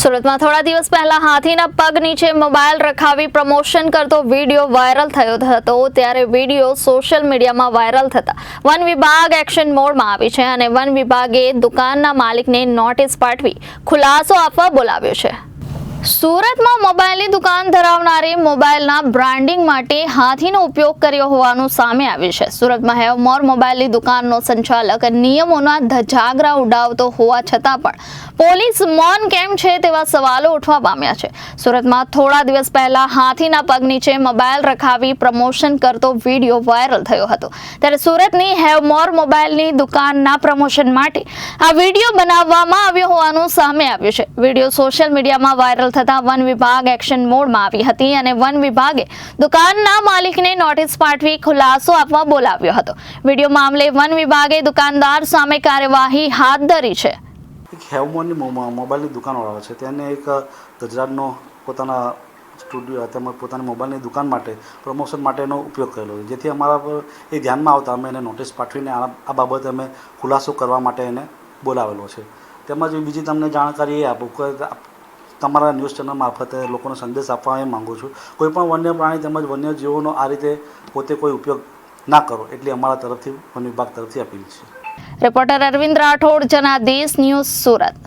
સુરતમાં થોડા દિવસ પહેલા હાથીના પગ નીચે મોબાઈલ રખાવી પ્રમોશન કરતો વીડિયો વાયરલ થયો હતો. ત્યારે વીડિયો સોશિયલ મીડિયામાં વાયરલ થતા વન વિભાગ એક્શન મોડમાં આવી છે અને વન વિભાગે દુકાનના માલિકને નોટિસ પાઠવી ખુલાસો આપવા બોલાવ્યો છે. સુરતમાં મોબાઈલની દુકાન ધરાવનારે મોબાઈલના બ્રાન્ડિંગ માટે હાથીનો ઉપયોગ કર્યો હોવાનું સામે આવ્યું છે. સુરતમાં હેવમોર મોબાઈલની દુકાનનો સંચાલક નિયમોના ધજાગરા ઉડાવતો હોવા છતાં પણ પોલીસ મૌન કેમ છે તેવા સવાલો ઉઠવા પામ્યા છે. સુરતમાં થોડા દિવસ પહેલા હાથીના પગ નીચે મોબાઈલ રખાવી પ્રમોશન કરતો વીડિયો વાયરલ થયો હતો. ત્યારે સુરતની હેવમોર મોબાઈલની દુકાનના પ્રમોશન માટે આ વીડિયો બનાવવામાં આવ્યો હોવાનું સામે આવ્યું છે. વીડિયો સોશિયલ મીડિયામાં વાયરલ થતા વન વિભાગ એક્શન મોડમાં આવી હતી અને વન વિભાગે દુકાનના માલિકને નોટિસ પાઠવી ખુલાસો આપવા બોલાવ્યો હતો. વીડિયો મામલે વન વિભાગે દુકાનદાર સામે કાર્યવાહી હાથ ધરી છે. એક હેવમોનની મોબાઈલની દુકાનવાળો છે. તેને એક ગુજરાતનો પોતાના સ્ટુડિયો, તેમજ પોતાની મોબાઈલની દુકાન માટે પ્રમોશન માટેનો ઉપયોગ કરેલો જેથી અમારા પર એ ધ્યાનમાં આવતા અમે એને નોટિસ પાઠવીને આ બાબતે અમે ખુલાસો કરવા માટે એને બોલાવેલો છે. તેમજ બીજી તમને જાણકારી એ આપું કે તમારા ન્યૂઝ ચેનલ મારફતે લોકોને સંદેશ આપવા એ માગું છું. કોઈ પણ વન્ય પ્રાણી તેમજ વન્ય જીવોનો આ રીતે પોતે કોઈ ઉપયોગ ના કરો એટલી અમારા તરફથી વન વિભાગ તરફથી અપીલ છે. Reporter Arvind Rathod, Janadesh news Surat.